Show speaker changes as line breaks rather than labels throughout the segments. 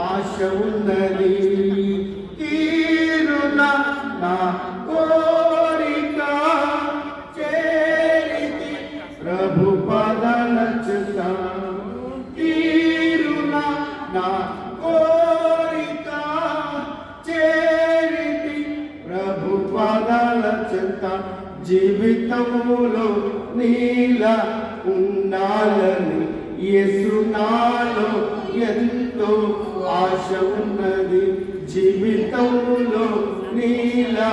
ఆశ ఉన్నది తీరున నా కోరిక చేరితి. ప్రభు పదల చుత తీరున నా కోరిక చేరితి. ప్రభు పదల చుత జీవితములో నీల ఉండాలని యేసునాలో ఎంతో ఆశ ఉన్నది. జీవితంలో నీలా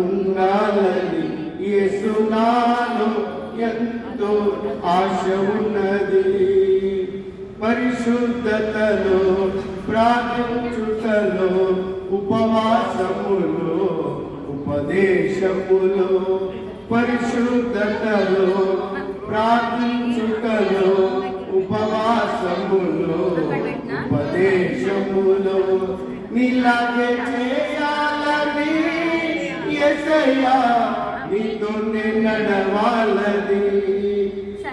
ఉండాలని యేసునాలో ఎంతో ఆశ ఉన్నది. పరిశుద్ధతలో ప్రార్థించుటలో ఉపవాసములో ఉపదేశములో పరిశుద్ధతలో ప్రార్థించుటలో నీలాగే చేయాలని ఎసయ్యా నీతోనే నడవాలని.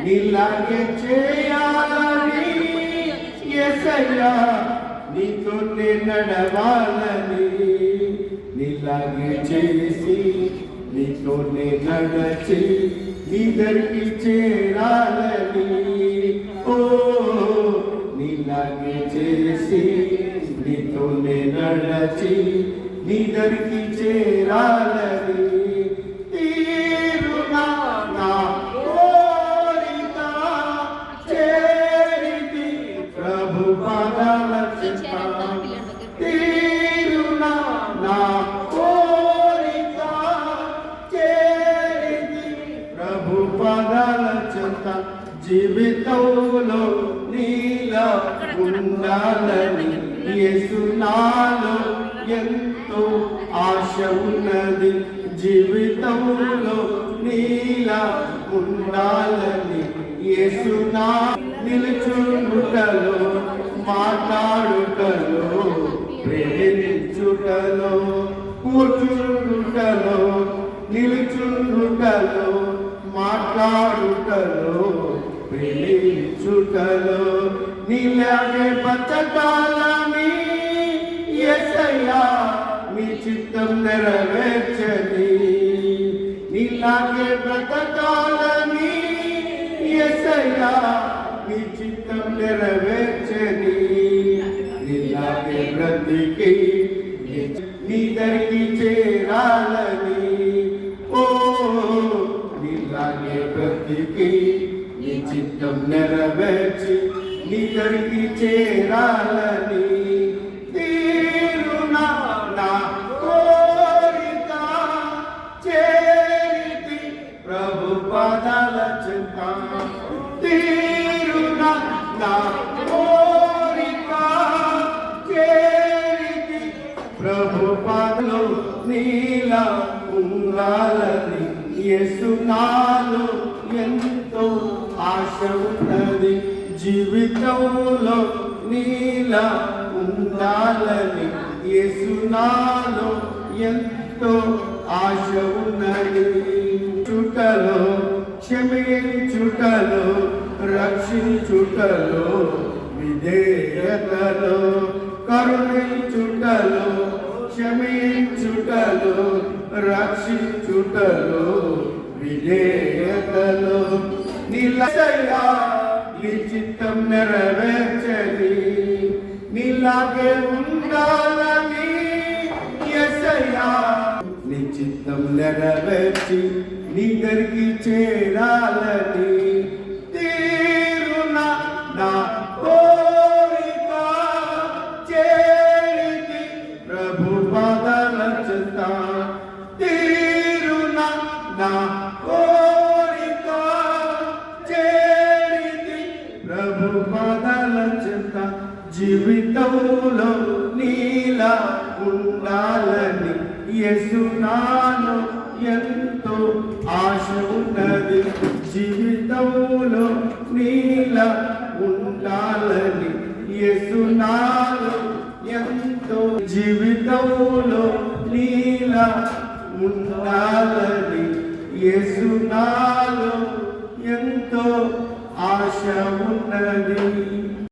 నీలాగే చేయాలని ఎసయ్యా నీతోనే నడవాలని. నీలాగే చేసి నీతోనే నడచి నీదరికి చేరాలని. ఓ నీలాగే చేసి నీతోనే నడచి నీదరికి చేరాలని జీవితంలో నీలా ఉండాలని యేసునాలో ఎంతో ఆశ ఉన్నది. జీవితంలో నీలా ఉండాలని యేసునా నిలుచుటలో మాట్లాడుటలో ప్రేమించుటలో నీలాగే బతకాలని ఎసయ్యా మీ చిత్తం నెరవేర్చని. నీలాగే బ్రతకాలని ఎసయ్యా మీ చిత్తం నెరవేర్చని. నీలాగే బ్రతికి నీ దరికి చేరాలని. ఓ నీలాగే బ్రతికి నీ చిత్తం నెరవేర్చి నీ చేరాలని తీరునా నా కోరిక చేరితి ప్రభు పదాల చింత. తీరునా నా కోరిక చేరితి ప్రభు పదలు నీల ఉండాలని యేసునాలు ఎంతో ఆశ ఉన్నది. జీవితంలో నీలా ఉండాలని యేసునాలు ఎంతో ఆశ ఉన్నది. చుటలో క్షమించుటలో రక్షించుటలో విధేయతలో కరుణించుటలో క్షమించుటలో రక్షించుటలో విధేయతలో నిలయా నీ చిత్తం నెరవేర్చది. నీలాగే ఉండాలని ఎసయ్యా నీ చిత్తం నెరవేర్చి నీ దగ్గరికి చేరాలని ఉండాలని ఎసునాను ఎంతో ఆశ ఉన్నది. జీవితంలో నీలా ఉండాలని యేసునాను ఎంతో జీవితంలో నీలా ఉండాలని యేసునాలో ఎంతో ఆశ ఉన్నది.